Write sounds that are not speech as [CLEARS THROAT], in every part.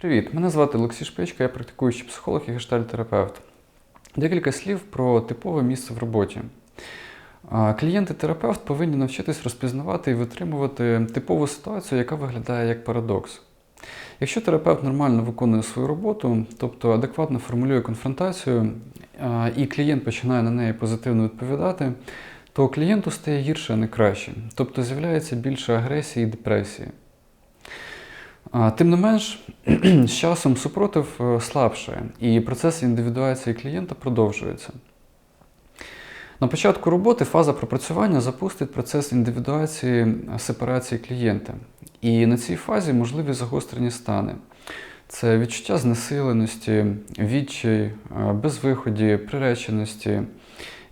Привіт, мене звати Олексій Шпичка, я практикуючий психолог і гештальтерапевт. Декілька слів про типове місце в роботі. Клієнт і терапевт повинні навчитись розпізнавати і витримувати типову ситуацію, яка виглядає як парадокс. Якщо терапевт нормально виконує свою роботу, тобто адекватно формулює конфронтацію, і клієнт починає на неї позитивно відповідати, то клієнту стає гірше, а не краще, тобто з'являється більше агресії і депресії. Тим не менш, [CLEARS THROAT] з часом супротив е, слабшає, і процес індивідуації клієнта продовжується. На початку роботи фаза пропрацювання запустить процес індивідуації е, сепарації клієнта. І на цій фазі можливі загострені стани. Це відчуття знесиленості, відчай, е, безвиході, приреченості,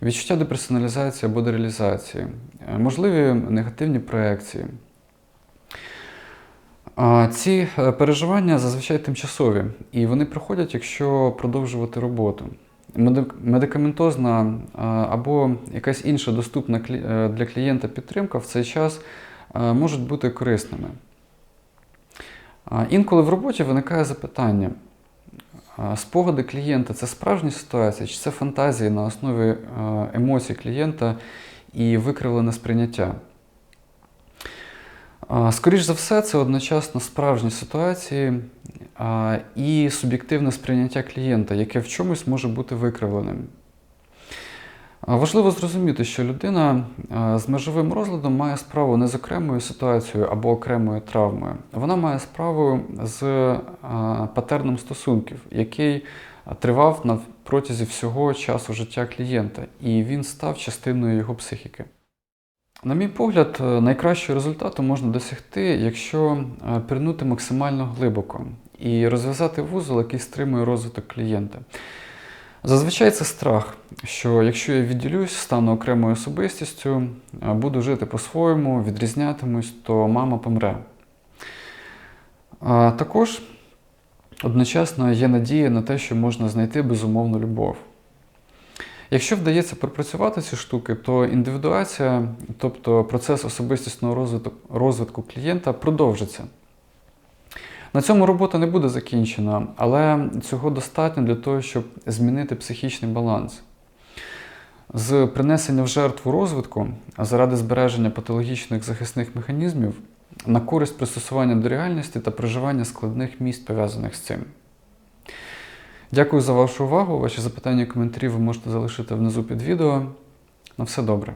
відчуття деперсоналізації або дереалізації, можливі негативні проекції. Ці е, переживання зазвичай тимчасові, і вони проходять, якщо продовжувати роботу. Медикаментозна або якась інша доступна е, для клієнта підтримка в цей час е, можуть бути корисними. Інколи в роботі виникає запитання: спогади клієнта це справжні ситуації, чи це фантазії на основі е, емоцій клієнта і викривлене сприйняття? Скоріш за все, це одночасно справжні ситуації і суб'єктивне сприйняття клієнта, яке в чомусь може бути викривленим. Важливо зрозуміти, що людина з межовим розладом має справу не з окремою ситуацією або окремою травмою. Вона має справу з патерном стосунків, який тривав на протязі всього часу життя клієнта, і він став частиною його психіки. На мій погляд, е, найкращого результату можна досягти, якщо е, пірнути максимально глибоко і розв'язати вузол, який стримує розвиток клієнта. Зазвичай це страх, що якщо я відділюсь, стану окремою особистістю, е, буду жити по-своєму, відрізнятимусь, то мама помре. А Також одночасно є надія на те, що можна знайти безумовну любов. Якщо вдається пропрацювати ці штуки, то індивідуація, тобто процес особистісного розвитку, розвитку клієнта, продовжиться. На цьому робота не буде закінчена, але цього достатньо для того, щоб змінити психічний баланс. З принесення в жертву розвитку заради збереження патологічних захисних механізмів на користь пристосування до реальності та проживання складних місць, пов'язаних з цим. Дякую за вашу увагу. Ваші запитання і коментарі ви можете залишити внизу під відео. На все добре.